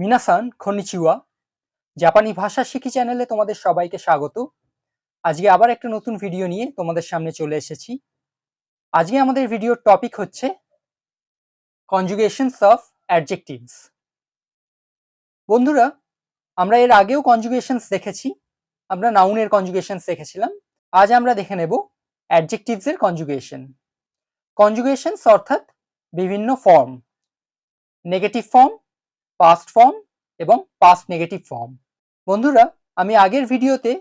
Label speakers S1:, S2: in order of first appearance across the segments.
S1: মিনাসান, খনিচিওয়া। জাপানি ভাষা শিখি চ্যানেলে তোমাদের সবাইকে স্বাগত। আজকে আবার একটা নতুন ভিডিও নিয়ে তোমাদের সামনে চলে এসেছি। আজকে আমাদের ভিডিওর টপিক হচ্ছে কনজুগেশনস অফ অ্যাডজেক্টিভস বন্ধুরা, আমরা এর আগেও কনজুগেশনস দেখেছি, আমরা নাউনের কনজুগেশনস দেখেছিলাম। আজ আমরা দেখে নেব অ্যাডজেক্টিভস এর কনজুগেশন কনজুগেশনস অর্থাৎ বিভিন্ন form negative form past form এবং পাস্ট নেগেটিভ ফর্ম বন্ধুরা, আমি আগের ভিডিওতে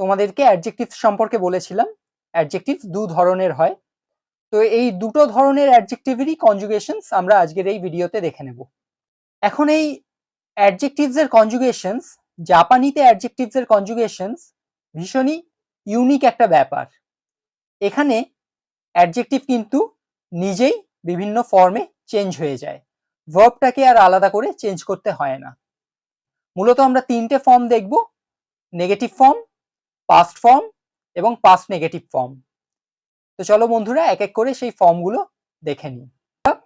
S1: তোমাদেরকে অ্যাডজেক্টিভ সম্পর্কে বলেছিলাম। অ্যাডজেক্টিভ দু ধরনের হয়। তো এই দুটো ধরনের অ্যাডজেক্টিভেরই কনজুগেশনস আমরা আজকের এই ভিডিওতে দেখে নেব। এখন এই অ্যাডজেক্টিভস এর কনজুগেশনস জাপানিতে অ্যাডজেক্টিভস এর কনজুগেশনস ভীষণই ইউনিক একটা ব্যাপার। এখানে অ্যাডজেক্টিভ কিন্তু নিজেই বিভিন্ন ফর্মে চেঞ্জ হয়ে যায়। ভার্বটাকে আর আলাদা করে চেঞ্জ করতে হয় না। মূলত আমরা তিনটে ফর্ম দেখব নেগেটিভ ফর্ম পাস্ট ফর্ম এবং পাস্ট নেগেটিভ ফর্ম তো চলো বন্ধুরা, এক এক করে সেই ফর্মগুলো দেখে নিই।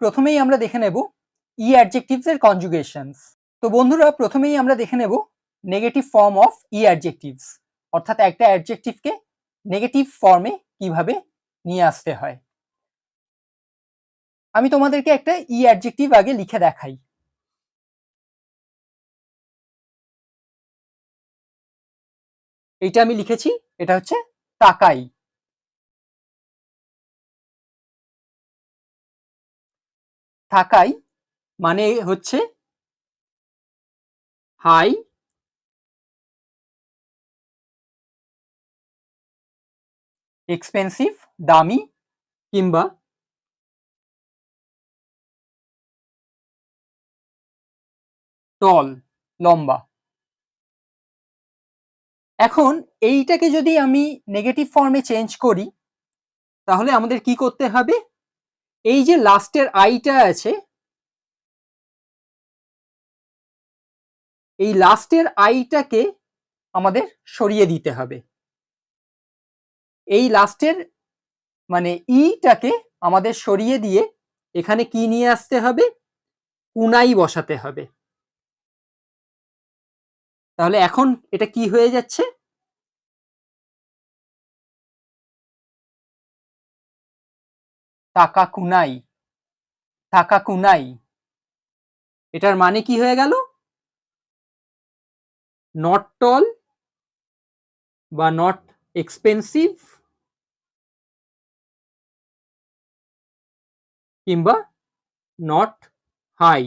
S1: প্রথমেই আমরা দেখে নেব ই অ্যাডজেক্টিভস এর কনজুগেশনস তো বন্ধুরা, প্রথমেই আমরা দেখে নেব negative form of i adjectives অর্থাৎ একটা অ্যাডজেক্টিভকে নেগেটিভ ফর্মে কীভাবে নিয়ে আসতে হয়। আমি তোমাদেরকে একটা ই অ্যাডজেক্টিভ আগে লিখে দেখাই। এইটা আমি লিখেছি, এটা হচ্ছে তাকাই। থাকাই মানে হচ্ছে হাই। এক্সপেন্সিভ, দামি কিংবা টল লম্বা। এখন এইটাকে যদি আমি নেগেটিভ ফর্মে চেঞ্জ করি, তাহলে আমাদের কি করতে হবে? এই যে লাস্টের আইটা আছে, এই লাস্টের আইটাকে আমাদের সরিয়ে দিতে হবে। এই লাস্টের মানে ইটাকে আমাদের সরিয়ে দিয়ে এখানে কি নিয়ে আসতে হবে? কুনাই বসাতে হবে। তাহলে এখন এটা কি হয়ে যাচ্ছে? টাকা কুনাই টাকা কুনাই এটার মানে কি হয়ে গেল? নট টল বা নট এক্সপেন্সিভ কিংবা নট হাই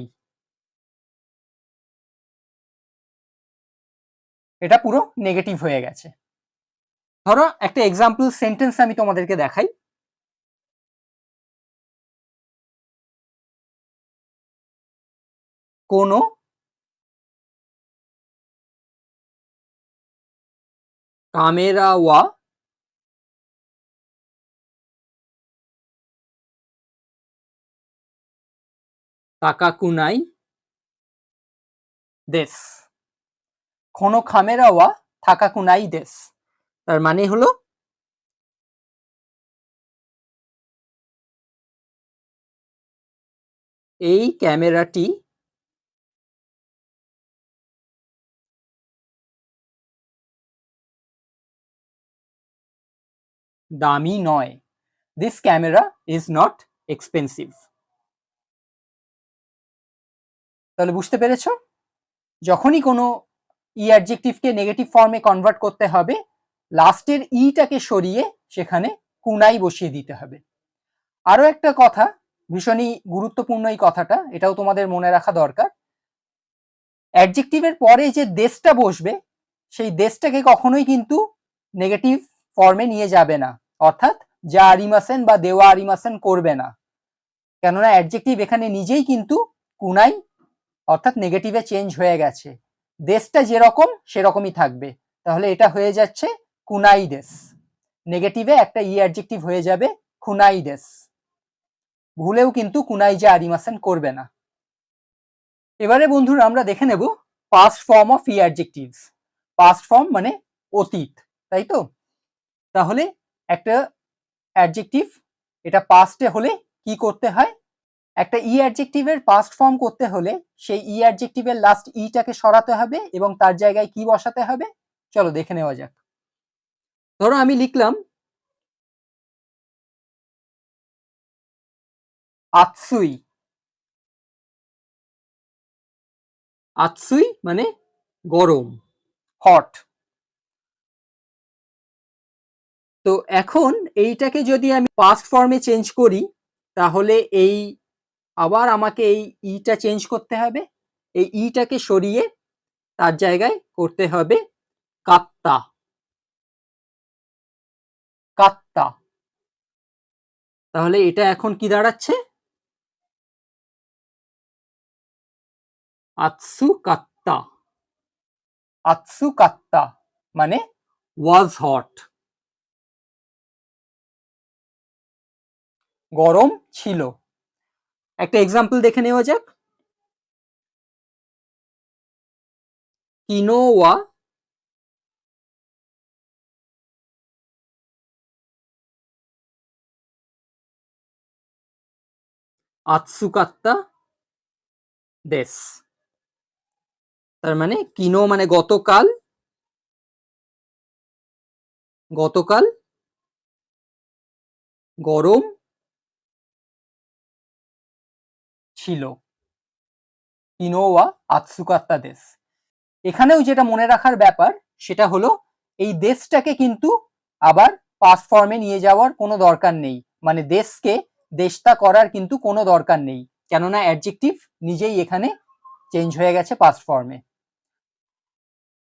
S1: এটা পুরো নেগেটিভ হয়ে গেছে। ধরো একটা এক্সাম্পল সেন্টেন্স আমি তোমাদেরকে দেখাই। কোনো কামেরা ওয়া তাকাকুনাই দেশ। কোনো খামেরা ওয়া থাকাকুনাই দেশ। তার মানে হলো, এই ক্যামেরাটি দামি নয়। This camera is not expensive তাহলে বুঝতে পেরেছ? যখনই কোনো ই অ্যাডজেক্টিভকে নেগেটিভ ফর্মে কনভার্ট করতে হবে। লাস্টের ইটাকে সরিয়ে সেখানে কুনাই বসিয়ে দিতে হবে। আরও একটা কথা, ভীষণই গুরুত্বপূর্ণ এই কথাটা, এটাও তোমাদের মনে রাখা দরকার। অ্যাডজেক্টিভের পরে যে দেশটা বসবে, সেই দেশটাকে কখনোই কিন্তু নেগেটিভ ফর্মে নিয়ে যাবে না। অর্থাৎ যা আরিমাসেন বা দেওয়া আরিমাসেন করবে না। কেননা অ্যাডজেক্টিভ এখানে নিজেই কিন্তু কুনাই অর্থাৎ নেগেটিভে চেঞ্জ হয়ে গেছে। দেশটা যেরকম, সেরকমই থাকবে। তাহলে এটা হয়ে যাচ্ছে কুনাই দেশ। নেগেটিভে একটা ই অ্যাডজেক্টিভ হয়ে যাবে খুনাই দেশ। ভুলেও কিন্তু কুনাই যে আরিমাসেন করবে না। এবারে বন্ধুরা আমরা দেখে নেব past form of i adjectives past form মানে অতীত, তাই তো? তাহলে একটা অ্যাডজেক্টিভ এটা পাস্টে হলে কি করতে হয়? একটা ই অ্যাডজেক্টিভের পাস্ট ফর্ম করতে হলে সেই ই অ্যাডজেক্টিভের লাস্ট ইটাকে সরাতে হবে এবং তার জায়গায় কি বসাতে হবে? চলো দেখে নেওয়া যাক। ধরো আমি লিখলাম, আতসুই। আতসুই মানে গরম হট তো এখন এইটাকে যদি আমি পাস্ট ফর্মে চেঞ্জ করি, তাহলে এই আবার আমাকে এই ইটা চেঞ্জ করতে হবে। এই ইটাকে সরিয়ে তার জায়গায় করতে হবে কাত্তা। কাত্তা। তাহলে এটা এখন কি দাঁড়াচ্ছে? আতসু কাত্তা। আতসু কাত্তা মানে ওয়াজ হট গরম ছিল। একটা এক্সাম্পল দেখে নেওয়া যাক। কিনোয়া আতসুকাত্তা দেশ। তার মানে কিনো মানে গতকাল গতকাল গরম ছিল। কিনোয়া আতসুকাত্তা দেশ এখানেও যেটা মনে রাখার ব্যাপার, সেটা হলো এই দেশটাকে কিন্তু আবার পাস্ট ফর্মে নিয়ে যাওয়ার কোনো দরকার নেই। মানে দেশকে দেশটা করার কিন্তু কোনো দরকার নেই। কেননা অ্যাডজেক্টিভ নিজেই এখানে চেঞ্জ হয়ে গেছে পাস্ট ফর্মে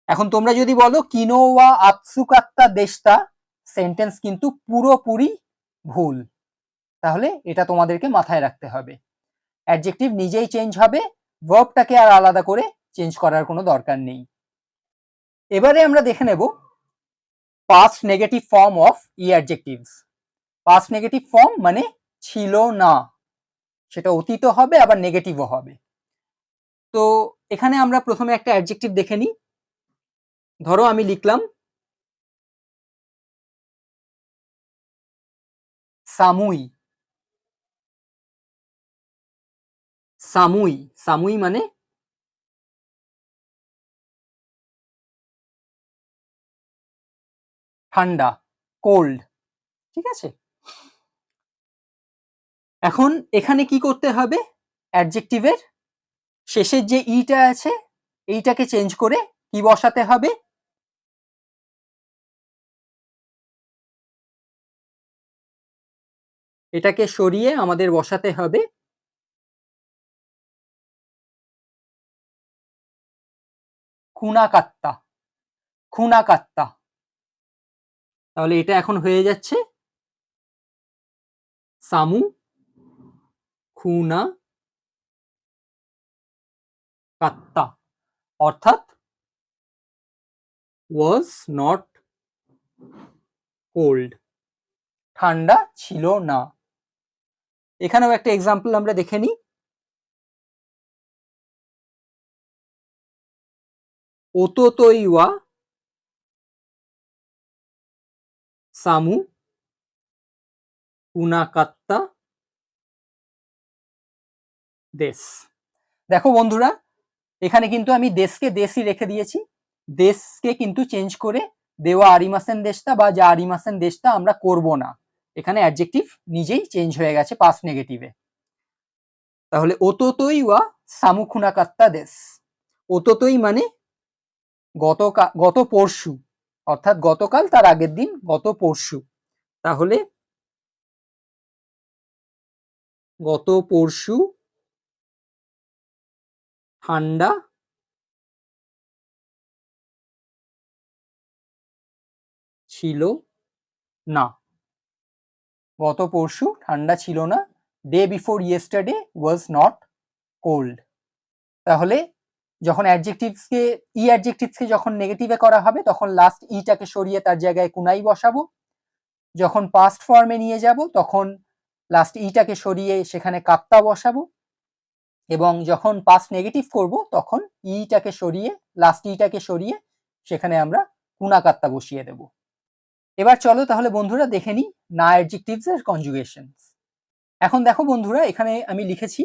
S1: এখন তোমরা যদি বলো কিনোয়া আতসুকাত্তা দেশটা সেন্টেন্স কিন্তু পুরোপুরি ভুল। তাহলে এটা তোমাদেরকে মাথায় রাখতে হবে। অ্যাডজেক্টিভ নিজেই চেঞ্জ হবে ভার্বটাকে আর আলাদা করে চেঞ্জ করার কোনো দরকার নেই। এবারে আমরা দেখে নেব past negative form of i adjectives past negative form মানে ছিল না, সেটা অতীত হবে, আবার নেগেটিভও হবে। তো এখানে আমরা প্রথমে একটা অ্যাডজেক্টিভ দেখে নিই। ধরো আমি লিখলাম, সামুই। সামুই সামুই মানে? ঠান্ডা কোল্ড ঠিক আছে? এখন এখানে কি করতে হবে? অ্যাডজেক্টিভের শেষের যে ইটা আছে এইটাকে চেঞ্জ করে কি বসাতে হবে? এটাকে সরিয়ে আমাদের বসাতে হবে খুনাকাত্তা। খুনাকাত্তা। তাহলে এটা এখন হয়ে যাচ্ছে? সামু, খুনা, কাত্তা। অর্থাৎ ওয়াজ নট কোল্ড ঠান্ডা ছিল না। এখানেও একটা এক্সাম্পল আমরা দেখে নিই। ওতোতইওয়া সামু উনাকাত্তা দেশ। দেখো বন্ধুরা, এখানে কিন্তু আমি দেশকে দেশই রেখে দিয়েছি। দেশকে কিন্তু চেঞ্জ করে দেওয়া আরিমাসেন দেশটা বা যা আরিমাসেন দেশটা আমরা করব না। এখানে অ্যাডজেক্টিভ নিজেই চেঞ্জ হয়ে গেছে পাস নেগেটিভে তাহলে ওতোতই ওয়া সামুখুনাকাত্তা দেশ। ওতোতই মানে গত গত পরশু, অর্থাৎ গতকাল তার আগের দিন গত পরশু। তাহলে গত পরশু ঠান্ডা ছিল না। গত পরশু ঠান্ডা ছিল না। Day before yesterday was not cold তাহলে যখন অ্যাডজেক্টিভসকে ই অ্যাডজেক্টিভসকে যখন নেগেটিভে করা হবে, তখন লাস্ট ইটাকে সরিয়ে তার জায়গায় কুনাই বসাবো। যখন পাস্ট ফর্মে নিয়ে যাব, তখন লাস্ট ইটাকে সরিয়ে সেখানে কাত্তা বসাবো। এবং যখন পাস্ট নেগেটিভ করব, তখন ইটাকে সরিয়ে লাস্ট ইটাকে সরিয়ে সেখানে আমরা কুনাকাত্তা বসিয়ে দেব। এবার চলো তাহলে বন্ধুরা দেখে নিই না অ্যাডজেক্টিভস এর কনজুগেশন এখন দেখো বন্ধুরা, এখানে আমি লিখেছি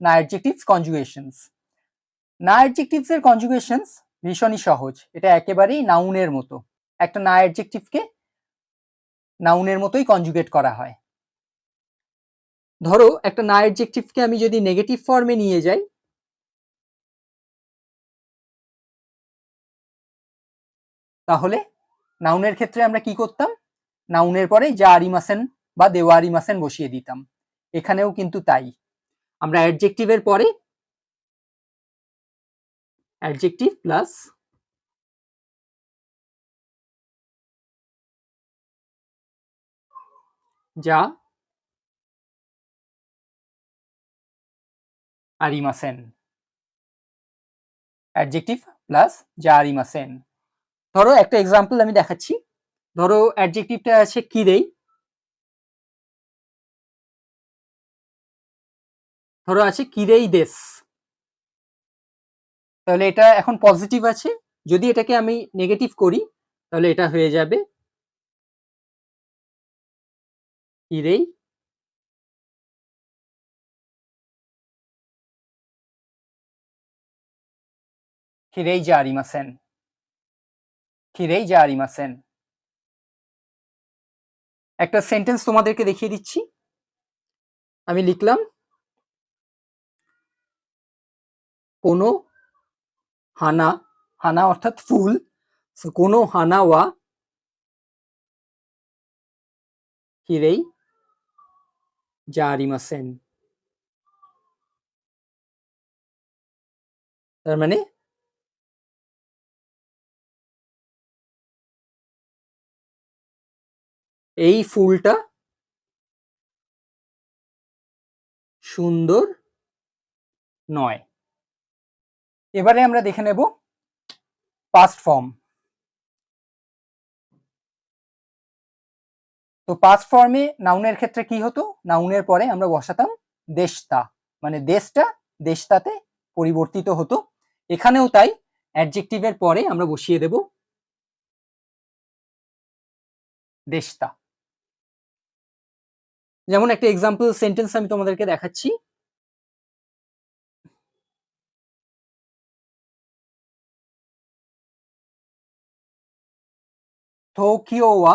S1: না অ্যাডজেক্টিভস কনজুগেশনস না অ্যাডজেক্টিভস এর কনজুগেশনস ভীষণই সহজ। এটা একেবারেই নাউনের মতো। একটা না অ্যাডজেক্টিভকে নাউনের মতোই কনজুগেট করা হয়। ধরো, একটা না অ্যাডজেক্টিভকে আমি যদি নেগেটিভ ফর্মে নিয়ে যাই, তাহলে নাউনের ক্ষেত্রে আমরা কি করতাম? নাউনের পরে যা আরিমাসেন বা দেওয়া আরিমাসেন বসিয়ে দিতাম। এখানেও কিন্তু তাই। আমরা অ্যাডজেক্টিভের পরে অ্যাডজেক্টিভ প্লাস যা আরিমাসেন। অ্যাডজেক্টিভ প্লাস যা আরিমাসেন। ধরো একটা এক্সাম্পল আমি দেখাচ্ছি। ধরো অ্যাডজেক্টিভটা আছে কিরেই ধরো আছে কিরেই দেশ? তাহলে এটা এখন পজিটিভ আছে। যদি এটাকে আমি নেগেটিভ করি, তাহলে এটা হয়ে যাবে কিরেই কিরেই যা আরিমাসেন কিরেই যা আরিমাসেন একটা সেন্টেন্স তোমাদেরকে দেখিয়ে দিচ্ছি। আমি লিখলাম, কোনো হানা হানা অর্থাৎ ফুল। So, কোনো হানা ওয়া হিরেই জারিমাসেন তার মানে এই ফুলটা সুন্দর নয়। এবারে আমরা দেখে নেব পাস্ট ফর্ম তো পাস্ট ফর্মে নাউনের ক্ষেত্রে কি হতো? নাউনের পরে আমরা বসাতাম দেশতা মানে দেশটা দেশতাতে পরিবর্তিত হতো। এখানেও তাই অ্যাডজেক্টিভের পরে আমরা বসিয়ে দেব দেশতা যেমন একটা এক্সাম্পল সেন্টেন্স আমি তোমাদেরকে দেখাচ্ছি। টোকিও ওয়া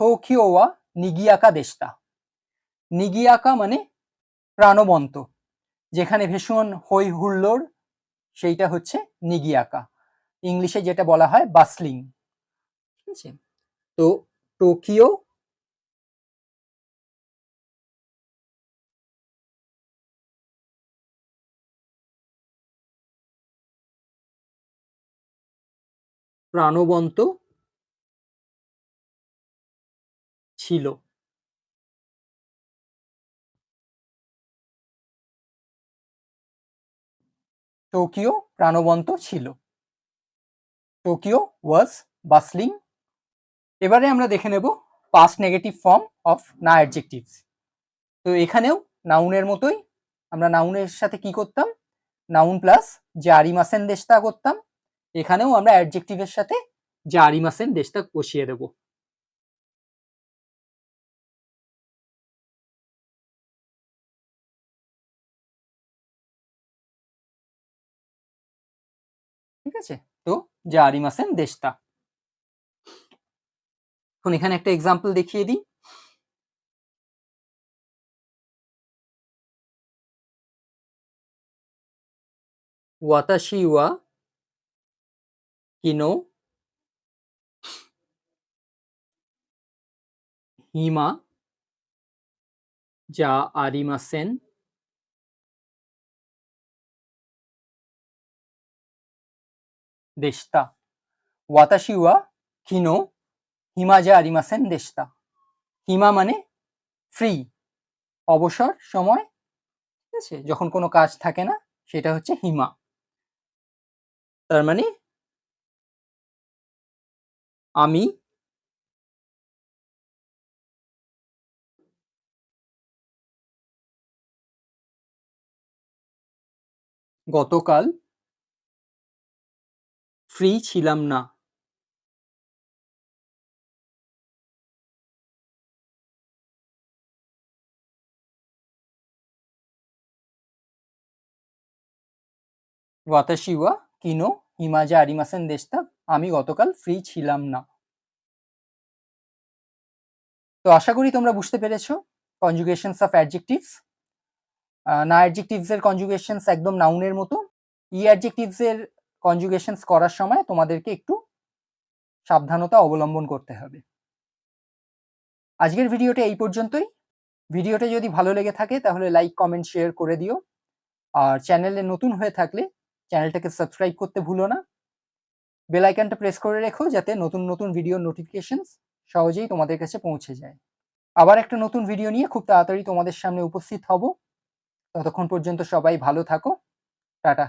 S1: টোকিও ওয়া নিগিয়াকা দেশতা নিগিয়াকা মানে প্রাণবন্ত যেখানে ভীষণ হই হুল্লোড় সেইটা হচ্ছে নিগিয়াকা ইংলিশে যেটা বলা হয় বাসলিং ঠিক আছে তো টোকিও প্রাণবন্ত ছিল। টোকিও প্রাণবন্ত ছিল। টোকিও ওয়াজ বাসলিং এবারে আমরা দেখে নেব পাস্ট নেগেটিভ ফর্ম অফ না অ্যাডজেক্টিভস তো এখানেও নাউনের মতোই আমরা নাউনের সাথে কি করতাম? নাউন প্লাস জারিমাসেন দেশটা করতাম। এখানেও আমরা অ্যাডজেক্টিভের সাথে জারিমাসেন দেশটা বসিয়ে দেব। ঠিক আছে? তো জারিমাসেন দেশটা। এখন এখানে একটা এক্সাম্পল দেখিয়ে দিই। ওয়াতাশি ওয়া কিনো হিমা যা আরিমাসেন। দেশতা ওয়াতাশি ওয়া কিনো হিমা যা আরিমাসেন দেশতা হিমা মানে ফ্রি অবসর সময়, ঠিক আছে? যখন কোনো কাজ থাকে না, সেটা হচ্ছে হিমা। তার মানে আমি গতকাল ফ্রি ছিলাম না। ওয়াতাশি ওয়া কিনো, হিমাজা আরিমাসেন দেশটা আমি গতকাল ফ্রি ছিলাম না। তো আশা করি তোমরা বুঝতে পেরেছ কনজুগেশনস অফ অ্যাডজেক্টিভস না অ্যাডজেক্টিভস এর কনজুগেশনস একদম নাউনের মতো, ই অ্যাডজেক্টিভস এর কনজুগেশনস করার সময় তোমাদেরকে একটু সাবধানতা অবলম্বন করতে হবে। আজকের ভিডিওটা এই পর্যন্তই। ভিডিওটা যদি ভালো লেগে থাকে তাহলে লাইক কমেন্ট শেয়ার করে দিও। আর চ্যানেলে নতুন হয়ে থাকলে চ্যানেলটাকে সাবস্ক্রাইব করতে ভুলো না। বেল আইকনটা প্রেস করে রেখো যাতে নতুন নতুন ভিডিও নোটিফিকেশনস সহজেই তোমাদের কাছে পৌঁছে যায়। আবার একটা নতুন ভিডিও নিয়ে খুব তাড়াতাড়ি তোমাদের সামনে উপস্থিত হব। ততক্ষণ পর্যন্ত সবাই ভালো থাকো। টাটা।